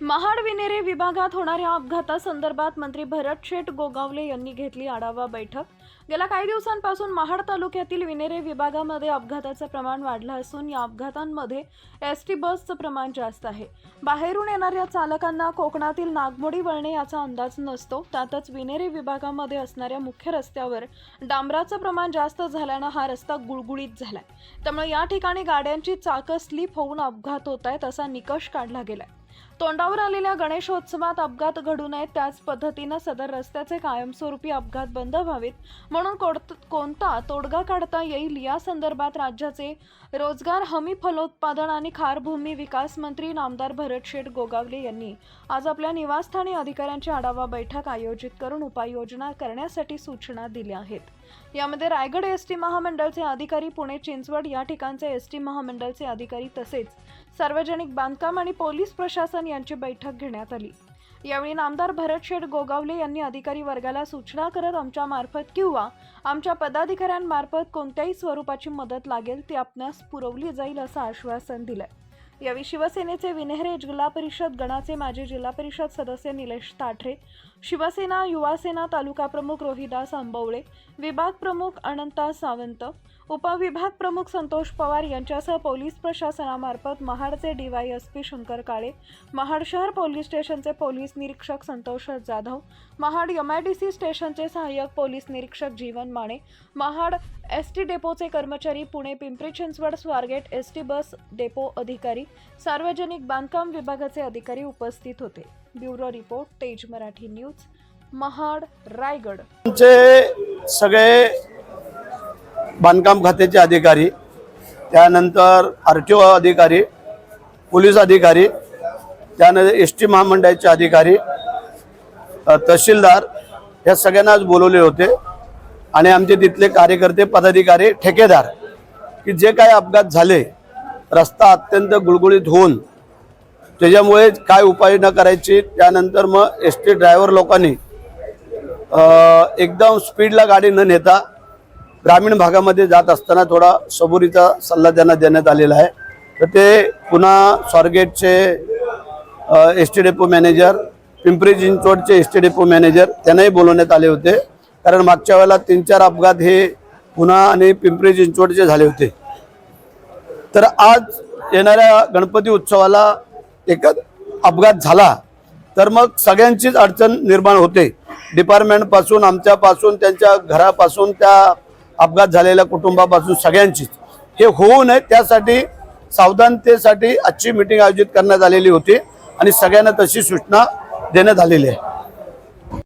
विनेरे विभागात होणाऱ्या अपघातासंदर्भात मंत्री भरत शेठ गोगावले यांनी घेतली आढावा बैठक. गेल्या काही दिवसांपासून महाड तालुक्यातील विनेरे विभागामध्ये अपघाताचं प्रमाण वाढलं असून या अपघातांमध्ये एस टी बसचं प्रमाण जास्त आहे. बाहेरून येणाऱ्या चालकांना कोकणातील नागमोडी वळणे याचा अंदाज नसतो. त्यातच विनेरे विभागामध्ये असणाऱ्या मुख्य रस्त्यावर डांबराचं प्रमाण जास्त झाल्यानं हा रस्ता गुळगुळीत झालाय. त्यामुळे या ठिकाणी गाड्यांची चाकं स्लिप होऊन अपघात होत आहेत असा निकष काढला गेलाय. तोंडावर आलेल्या गणेशोत्सवात अपघात घडू नयेत त्याच पद्धतीनं सदर रस्त्याचे कायमस्वरूपी अपघात बंद व्हावेत म्हणून कोणत- कोणता तोडगा काढता येईल या संदर्भात राज्याचे रोजगार हमी फलोत्पादन आणि खारभूमी विकास मंत्री नामदार भरत शेठ गोगावले यांनी आज आपल्या निवासस्थानी अधिकाऱ्यांची आढावा बैठक आयोजित करून उपाययोजना करण्यासाठी सूचना दिल्या आहेत. यामध्ये रायगड एस टी महामंडळचे अधिकारी पुणे चिंचवड या ठिकाणचे एस टी महामंडळचे अधिकारी तसेच सार्वजनिक बांधकाम आणि पोलीस प्रशासन यांची बैठक घेण्यात आली. यावेळी नामदार भरत शेठ गोगावले यांनी अधिकारी वर्गाला सूचना करत आमच्या मार्फत किंवा आमच्या पदाधिकाऱ्यांमार्फत कोणत्याही स्वरूपाची मदत लागेल ती आपणास पुरवली जाईल असं आश्वासन दिलंय. यावेळी शिवसेनेचे विनेहरे जिल्हा परिषद गणाचे माजी जिल्हा परिषद सदस्य निलेश ताठरे शिवसेना युवासेना तालुका प्रमुख रोहिदास आंबवळे विभाग प्रमुख अनंता सावंत उपविभाग प्रमुख संतोष पवार यांच्यासह पोलीस प्रशासनामार्फत महाडचे डीवायएसपी शंकर काळे महाड शहर पोलीस स्टेशनचे पोलीस निरीक्षक संतोष जाधव महाड एमआयडीसी स्टेशनचे सहाय्यक पोलीस निरीक्षक जीवन माने महाड एस टी डेपोचे कर्मचारी Pune Pimpri Chinchwad Swargate S T bus depot अधिकारी सार्वजनिक बांधकाम विभागाचे अधिकारी उपस्थित होते. ब्युरो रिपोर्ट तेज मराठी न्यूज महाड रायगड. आमचे सगळे बांधकाम खात्याचे अधिकारी त्यानंतर आर टी ओ अधिकारी पोलीस अधिकारी त्यानंतर एस टी महामंडळाचे अधिकारी तहसीलदार या सगळ्यांना आज बोलवले होते. आणि आमचे तिथले कार्यकर्ते पदाधिकारी ठेकेदार की जे काय अपघात झाले रस्ता अत्यंत गुळगुळीत होऊन त्याच्यामुळे काय उपाययोजना करायची त्यानंतर मग एस टी ड्रायव्हर लोकांनी एकदम स्पीडला गाडी न नेता ग्रामीण भागामध्ये जात असताना थोडा सबुरीचा सल्ला त्यांना देण्यात आलेला आहे. तर ते पुन्हा स्वारगेटचे S T depot manager Pimpri चिंचवडचे एस टी डेपो मॅनेजर त्यांनाही बोलवण्यात आले होते. कारण मागच्या वेळेला तीन चार अपघात हे पुन्हा आणि पिंपरी चिंचवडचे झाले होते. तर आज येणाऱ्या गणपती उत्सवाला एक अपघात झाला तर मग सगळ्यांचीच अडचण निर्माण होते. डिपार्टमेंटपासून आमच्यापासून त्यांच्या घरापासून त्या अपघात झालेल्या कुटुंबापासून सगळ्यांचीच. हे होऊ नये त्यासाठी सावधानतेसाठी आजची मिटिंग आयोजित करण्यात आलेली होती आणि सगळ्यांना तशी सूचना देण्यात आलेली आहे.